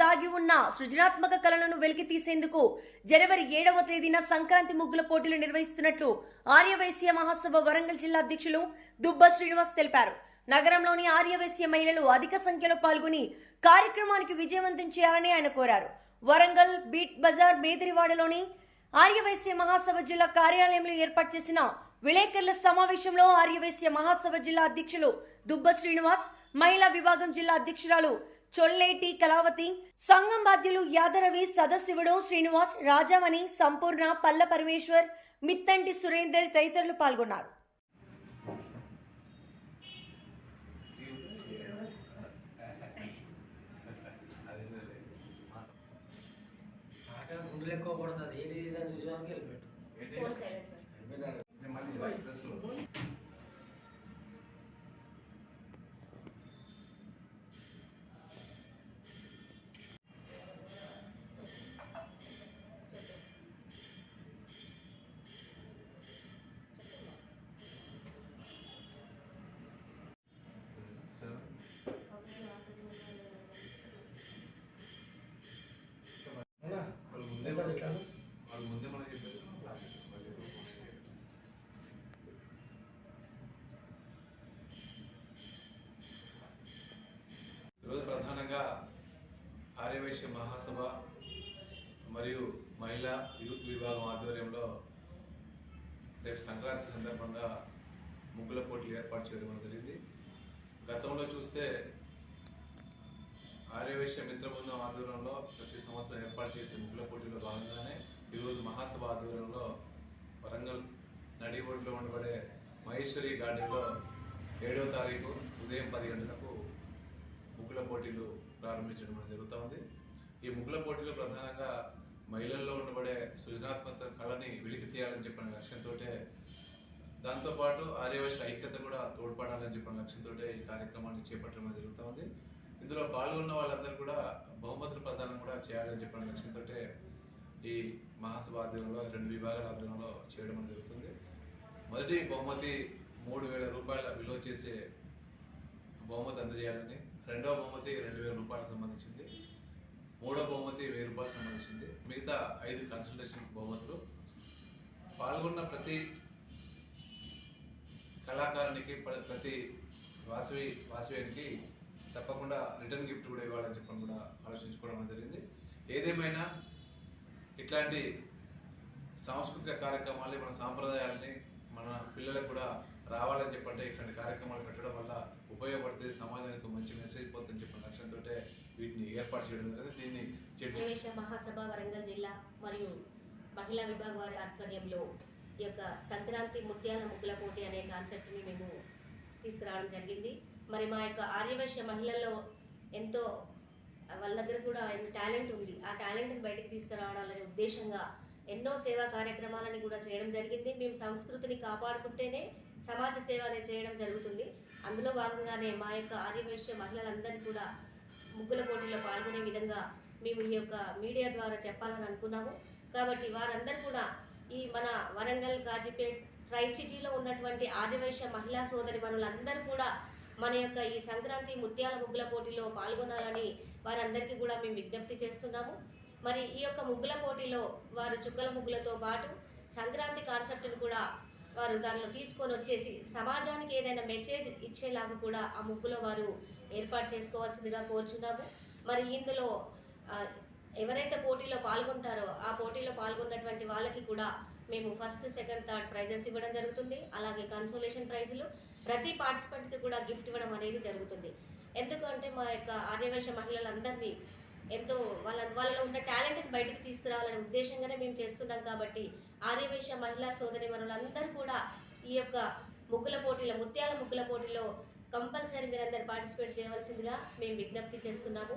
దాగి ఉన్న సృజనాత్మక కళలను వెలికి తీసేందుకు జనవరి ఏడవ తేదీన సంక్రాంతి ముగ్గుల పోటీలు నిర్వహిస్తున్నట్లు ఆర్యవైశ్య మహాసభ వరంగల్ జిల్లా అధ్యక్షులు దుబ్బ శ్రీనివాస్ తెలిపారు. నగరంలోని ఆర్యవైశ్య మహిళలు అధిక సంఖ్యలో పాల్గొని కార్యక్రమానికి విజయవంతం చేయాలని ఆయన కోరారు. వరంగల్ బీట్ బజార్ మేదిరివాడలోని ఆర్యవైశ్య మహాసభ జిల్లా కార్యాలయంలో ఏర్పాటు చేసిన విలేకరుల సమావేశంలో ఆర్యవైశ్య మహాసభ జిల్లా అధ్యక్షులు దుబ్బ శ్రీనివాస్ మహిళా విభాగం జిల్లా అధ్యక్షురాలు చొల్లేటి కళావతి సంఘం బాధ్యులు యాదరవి సదశివుడు శ్రీనివాస్ రాజామణి సంపూర్ణ పల్ల పరమేశ్వర్ మిత్తంటి సురేందర్ తదితరులు పాల్గొన్నారు. గుండెలు ఎక్కువ పడుతుంది ఏంటి చూసేవానికి వెళ్ళిపెట్టు ముందే వాళ్ళు ముందే మనం చెప్పారు ఈరోజు ప్రధానంగా ఆర్యవైశ్య మహాసభ మరియు మహిళా యూత్ విభాగం ఆధ్వర్యంలో రేపు సంక్రాంతి సందర్భంగా ముగ్గుల పోటీలు ఏర్పాటు చేయడం జరిగింది. గతంలో చూస్తే ఆర్యవైశ్య మిత్ర బృందం ఆధ్వర్యంలో ప్రతి సంవత్సరం ఏర్పాటు చేసే ముగ్గుల పోటీలో భాగంగానే ఈరోజు మహాసభ ఆధ్వర్యంలో వరంగల్ నడి ఒడ్లో ఉండబడే మహేశ్వరి గార్డెన్లో ఏడవ తారీఖు ఉదయం పది గంటలకు ముగ్గుల పోటీలు ప్రారంభించడం అనేది జరుగుతూ ఉంది. ఈ ముగ్గుల పోటీలు ప్రధానంగా మహిళల్లో ఉండబడే సృజనాత్మక కళని వెలికి తీయాలని చెప్పిన లక్ష్యంతో దాంతోపాటు ఆర్యవైశ్య ఐక్యత కూడా తోడ్పడాలని చెప్పిన లక్ష్యంతో ఈ కార్యక్రమాన్ని చేపట్టడం జరుగుతూ ఉంది. ఇందులో పాల్గొన్న వాళ్ళందరూ కూడా బహుమతులు ప్రదానం కూడా చేయాలని చెప్పిన లక్ష్యంతో ఈ మహాసభ ఆధ్వర్యంలో రెండు విభాగాల ఆధ్వర్యంలో చేయడం జరుగుతుంది. మొదటి బహుమతి మూడు వేల రూపాయల విలువ చేసే బహుమతి అందజేయాలని రెండవ బహుమతి రెండు వేల రూపాయలకు సంబంధించింది మూడో బహుమతి వెయ్యి రూపాయలకు సంబంధించింది మిగతా ఐదు కన్సల్టేషన్ బహుమతులు. పాల్గొన్న ప్రతి కళాకారునికి ప్ర- ప్రతి వాసవి వాసవ్యానికి తప్పకుండా రిటర్న్ గిఫ్ట్ కూడా ఇవ్వాలని చెప్పని కూడా ఆలోచించుకోవడం జరిగింది. ఏదేమైనా ఇట్లాంటి సాంస్కృతిక కార్యక్రమాలని మన సాంప్రదాయాల్ని మన పిల్లలకు కూడా రావాలని చెప్పంటే ఇట్లాంటి కార్యక్రమాలు పెట్టడం వల్ల ఉపయోగపడుతుంది సమాజానికి మంచి మెసేజ్ పోతుందని చెప్పిన లక్ష్యంతో వీటిని ఏర్పాటు చేయడం జరిగింది. దీన్ని చెట్టు మహాసభ వరంగల్ జిల్లా మరియు మహిళా విభాగం వారి ఆధ్వర్యంలో ఈ యొక్క సంక్రాంతి ముత్యాల ముగ్గుల పోటీ అనే కాన్సెప్ట్ని మేము తీసుకురావడం జరిగింది. మరి మా యొక్క ఆర్యవైశ్య మహిళల్లో ఎంతో వాళ్ళ దగ్గర కూడా టాలెంట్ ఉంది. ఆ టాలెంట్ని బయటకు తీసుకురావడాలనే ఉద్దేశంగా ఎన్నో సేవా కార్యక్రమాలని కూడా చేయడం జరిగింది. మేము సంస్కృతిని కాపాడుకుంటేనే సమాజ సేవ అనేది చేయడం జరుగుతుంది. అందులో భాగంగానే మా యొక్క ఆర్యవైశ్య మహిళలందరినీ కూడా ముగ్గుల పోటీలో పాల్గొనే విధంగా మేము ఈ యొక్క మీడియా ద్వారా చెప్పాలని అనుకున్నాము. కాబట్టి వారందరూ కూడా ఈ మన వరంగల్ గాజీపేట్ ట్రై సిటీలో ఉన్నటువంటి ఆర్యవైశ్య మహిళా సోదరి మనులందరూ కూడా మన యొక్క ఈ సంక్రాంతి ముత్యాల ముగ్గుల పోటీలో పాల్గొనాలని వారందరికీ కూడా మేము విజ్ఞప్తి చేస్తున్నాము. మరి ఈ యొక్క ముగ్గుల పోటీలో వారు చుక్కల ముగ్గులతో పాటు సంక్రాంతి కాన్సెప్ట్ను కూడా వారు దానిలో తీసుకొని వచ్చేసి సమాజానికి ఏదైనా మెసేజ్ ఇచ్చేలాగా కూడా ఆ ముగ్గులో వారు ఏర్పాటు చేసుకోవాల్సిందిగా కోరుచున్నాము. మరి ఇందులో ఎవరైతే పోటీలో పాల్గొంటారో ఆ పోటీలో పాల్గొన్నటువంటి వాళ్ళకి కూడా మేము ఫస్ట్ సెకండ్ థర్డ్ ప్రైజెస్ ఇవ్వడం జరుగుతుంది. అలాగే కన్సోలేషన్ ప్రైజులు ప్రతి పార్టిసిపెంట్కి కూడా గిఫ్ట్ ఇవ్వడం అనేది జరుగుతుంది. ఎందుకంటే మా యొక్క ఆర్యవేశ మహిళలందరినీ ఎంతో వాళ్ళ వాళ్ళలో ఉన్న టాలెంట్ని బయటకు తీసుకురావాలనే ఉద్దేశంగానే మేము చేస్తున్నాం కాబట్టి ఆర్యవేశ మహిళా సోదరి మనులందరూ కూడా ఈ యొక్క ముగ్గుల పోటీలో ముత్యాల ముగ్గుల పోటీలో కంపల్సరీ మీరందరూ పార్టిసిపేట్ చేయవలసిందిగా మేము విజ్ఞప్తి చేస్తున్నాము.